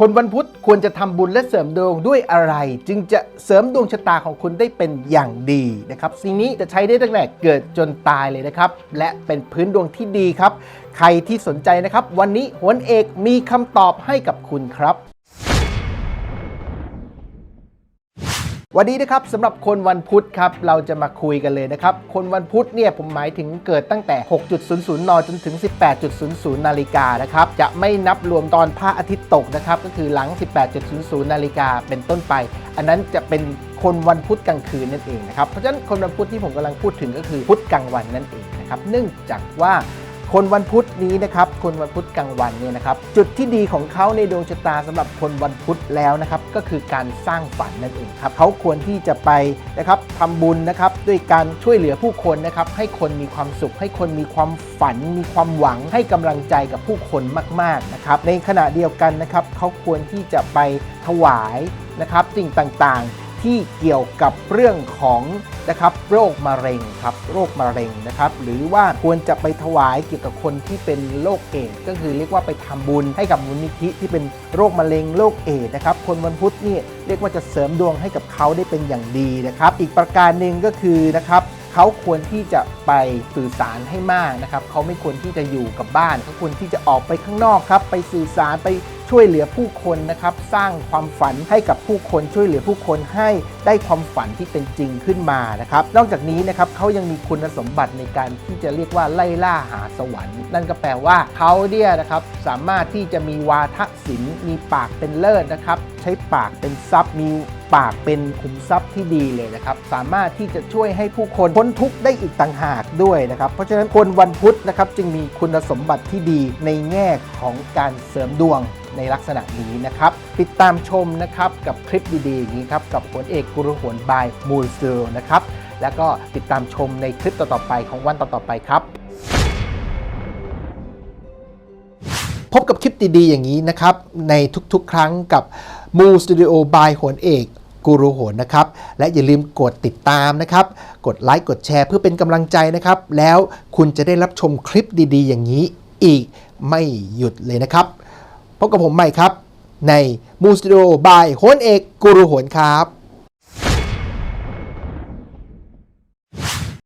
คนวันพุธควรจะทำบุญและเสริมดวงด้วยอะไร จึงจะเสริมดวงชะตาของคุณได้เป็นอย่างดีนะครับสิ่งนี้จะใช้ได้ตั้งแต่เกิดจนตายเลยนะครับ และเป็นพื้นดวงที่ดีครับ ใครที่สนใจนะครับ วันนี้โหนเอกมีคำตอบให้กับคุณครับ วันนี้นะครับสำหรับคนวันพุธครับเราจะมาคุยกันเลยนะครับ คนวันพุธเนี่ยผมหมายถึงเกิดตั้งแต่ 6.00 น จนถึง 18.00 นาฬิกานะครับ จะไม่นับรวมตอนพระอาทิตย์ตกนะครับ ก็คือหลัง 18.00 นาฬิกาเป็นต้นไป อันนั้นจะเป็นคนวันพุธกลางคืนนั่นเองนะครับ เพราะฉะนั้นคนวันพุธที่ผมกำลังพูดถึงก็คือพุธกลางวันนั่นเองนะครับ เนื่องจากว่า คนวันพุธนี้นะครับคนวันพุธกลางวันเนี่ยนะครับจุดที่ดีของเขาในดวงชะตาสำหรับคนวันพุธแล้วนะครับก็คือการสร้างฝันนั่นเองครับเขาควรที่จะไปนะครับทำบุญนะครับด้วยการช่วยเหลือผู้คนนะครับให้คนมีความสุข ให้คนมีความฝัน มีความหวังให้กำลังใจกับผู้คนมากๆนะครับในขณะเดียวกันนะครับเขาควรที่จะไปถวายนะครับสิ่งต่างๆ ที่เกี่ยวกับเรื่องของนะครับโรคมะเร็งครับโรคมะเร็งนะครับหรือว่าควรจะไปถวายเกี่ยวกับคนที่เป็นโรคเอดส์ก็คือเรียกว่าไปทำบุญให้กับมูลนิธิที่เป็นโรคมะเร็งโรคเอดส์นะครับคนวันพุธนี่เรียกว่าจะเสริมดวงให้กับเขาได้เป็นอย่างดีนะครับ อีกประการหนึ่งก็คือนะครับเขาควรที่จะไปสื่อสารให้มากนะครับ เขาไม่ควรที่จะอยู่กับบ้าน เขาควรที่จะออกไปข้างนอกครับ ไปสื่อสารไป ช่วยเหลือผู้คนนะครับ สร้างความฝันให้กับผู้คนช่วยเหลือผู้คนให้ได้ความฝันที่เป็นจริงขึ้นมานะครับ นอกจากนี้นะครับเขายังมีคุณสมบัติในการที่จะเรียกว่าไล่ล่าหาสวรรค์ นั่นก็แปลว่าเขาเนี่ยนะครับสามารถที่จะมีวาทศิลป์มีปากเป็นเลิศนะครับ ใช้ปากเป็นทรัพย์มีปากเป็นขุมทรัพย์ที่ดีเลยนะครับ สามารถที่จะช่วยให้ผู้คนพ้นทุกข์ได้อีกต่างหากด้วยนะครับ เพราะฉะนั้นคนวันพุธนะครับจึงมีคุณสมบัติที่ดีในแง่ของการเสริมดวง ในลักษณะนี้นะครับ ติดตามชมนะครับกับคลิปดีๆอย่างนี้ครับกับผลเอกกุรุหวนบายมูลเซลนะครับแล้วก็ติดตามชมในคลิปต่อๆไปของวันต่อๆไปครับ พบกับคลิปดีๆอย่างนี้นะครับ ในทุกๆ ครั้งกับมูสตูดิโอบายโหนเอกกูรูโหนนะครับ และอย่าลืมกดติดตามนะครับ กดไลค์กดแชร์เพื่อเป็นกำลังใจนะครับ แล้วคุณจะได้รับชมคลิปดีๆ อย่างนี้อีกไม่หยุดเลยนะครับ พบกับผมใหม่ครับ ในมูสตูดิโอบายโฮนเอก กูรูโหนครับ